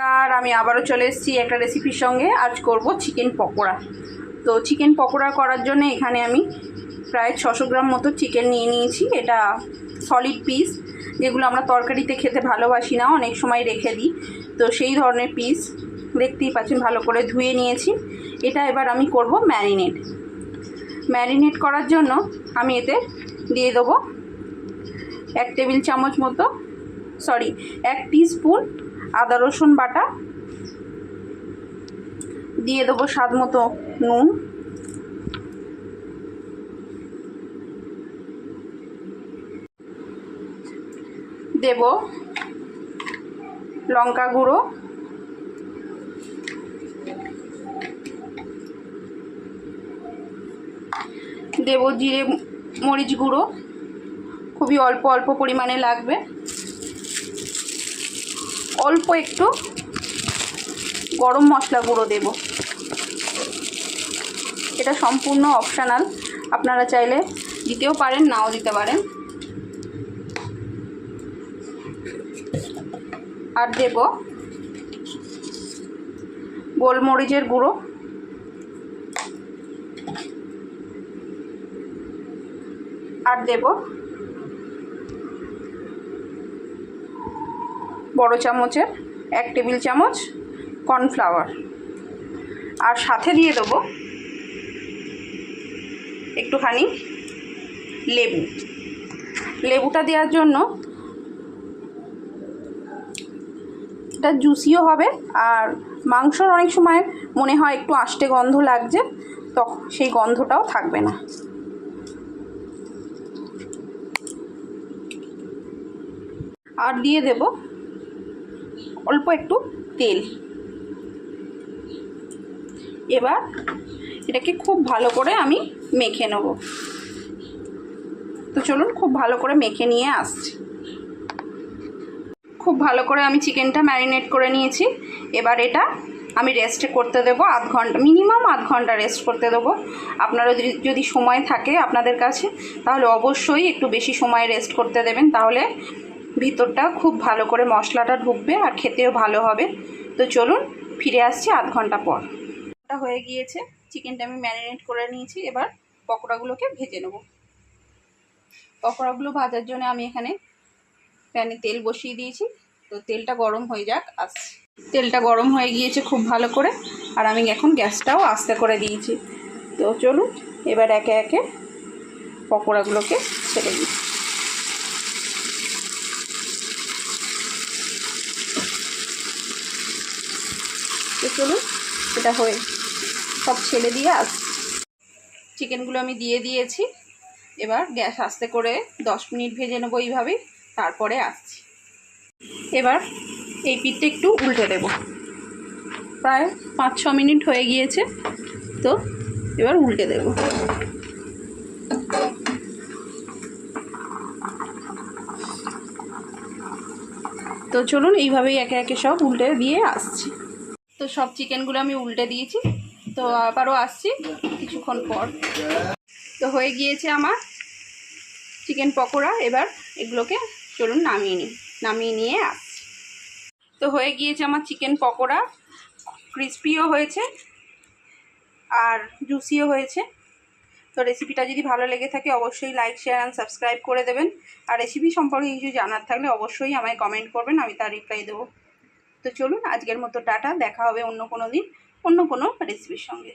আর আমি আবারও চলে এসেছি একটা রেসিপির সঙ্গে। আজ করব চিকেন পকোড়া। তো চিকেন পকোড়া করার জন্য এখানে আমি প্রায় ছশো গ্রাম মতো চিকেন নিয়ে নিয়েছি। এটা সলিড পিস যেগুলো আমরা তরকারিতে খেতে ভালোবাসি না, অনেক সময় রেখে দিই। তো সেই ধরনের পিস দেখতেই পাচ্ছেন, ভালো করে ধুয়ে নিয়েছি। এটা এবার আমি করব ম্যারিনেট ম্যারিনেট করার জন্য আমি এতে দিয়ে দেবো এক টেবিল চামচ মতো সরি এক স্পুন আদা, রসুন বাটা। দিয়ে দেবো স্বাদ মতো নুন। দেব লঙ্কা গুঁড়ো। দেব জিরে মরিচ গুঁড়ো। খুবই অল্প অল্প পরিমাণে লাগবে। অল্প একটু গরম মশলা গুঁড়ো দেব। এটা সম্পূর্ণ অপশানাল আপনারা চাইলে দিতেও পারেন, নাও দিতে পারেন। আর দেব গোলমরিচের গুঁড়ো। আর দেব বড় চামচের এক টেবিল চামচ কর্নফ্লাওয়ার। আর সাথে দিয়ে দেবো একটুখানি লেবু। লেবুটা দেওয়ার জন্য এটা জুসিও হবে আর মাংসর অনেক সময় মনে হয় একটু আষ্টে গন্ধ লাগছে তখন সেই গন্ধটাও থাকবে না। আর দিয়ে দেব অল্প একটু তেল। এবার এটাকে খুব ভালো করে আমি মেখে নেব। তো চলুন খুব ভালো করে মেখে নিয়ে আসছি। খুব ভালো করে আমি চিকেনটা ম্যারিনেট করে নিয়েছি। এবার এটা আমি রেস্টে করতে দেবো আধ ঘণ্টা মিনিমাম আধ ঘণ্টা রেস্ট করতে দেবো। আপনারা যদি সময় থাকে আপনাদের কাছে, তাহলে অবশ্যই একটু বেশি সময় রেস্ট করতে দেবেন। তাহলে ভিতরটা খুব ভালো করে মশলাটা ঢুকবে আর খেতেও ভালো হবে। তো চলুন ফিরে আসছি আধ ঘণ্টা পর। হয়ে গিয়েছে। চিকেনটা আমি ম্যারিনেট করে নিয়েছি। এবার পকোড়াগুলোকে ভেজে নেব। পকোড়াগুলো ভাজার জন্য আমি এখানে প্যানে তেল বসিয়ে দিয়েছি। তো তেলটা গরম হয়ে যাক। আস। তেলটা গরম হয়ে গিয়েছে খুব ভালো করে। আর আমি এখন গ্যাসটাও আস্তে করে দিয়েছি। তো চলুন এবার একে একে পকোড়াগুলোকে ছেড়ে দিই তো চলুন এটা হয়ে সব ছেড়ে দিয়ে আস চিকেনগুলো আমি দিয়ে দিয়েছি। এবার গ্যাস আস্তে করে দশ মিনিট ভেজে নেব এইভাবেই, তারপরে আসছি। এবার এই পিঠটা একটু উল্টে দেব। প্রায় পাঁচ ছ মিনিট হয়ে গিয়েছে, তো এবার উল্টে দেব। তো চলুন, এইভাবেই একে একে সব উল্টে দিয়ে আসছি। তো সব চিকেনগুলো আমি উল্টে দিয়েছি। তো আবারও আসছি কিছুক্ষণ পর। তো হয়ে গিয়েছে আমার চিকেন পকোড়া। এবার এগুলোকে চলুন নামিয়ে নিই। নামিয়ে নিয়ে আসছি। তো হয়ে গিয়েছে আমার চিকেন পকোড়া। ক্রিস্পিও হয়েছে আর জুসিও হয়েছে। তো রেসিপিটা যদি ভালো লেগে থাকে অবশ্যই লাইক, শেয়ার অ্যান্ড সাবস্ক্রাইব করে দেবেন। আর রেসিপি সম্পর্কে কিছু জানার থাকলে অবশ্যই আমায় কমেন্ট করবেন, আমি তার রিপ্লাই দেবো। তো চলুন আজকের মতো টাটা দেখা হবে অন্য কোনো দিন অন্য কোনো রেসিপির সঙ্গে।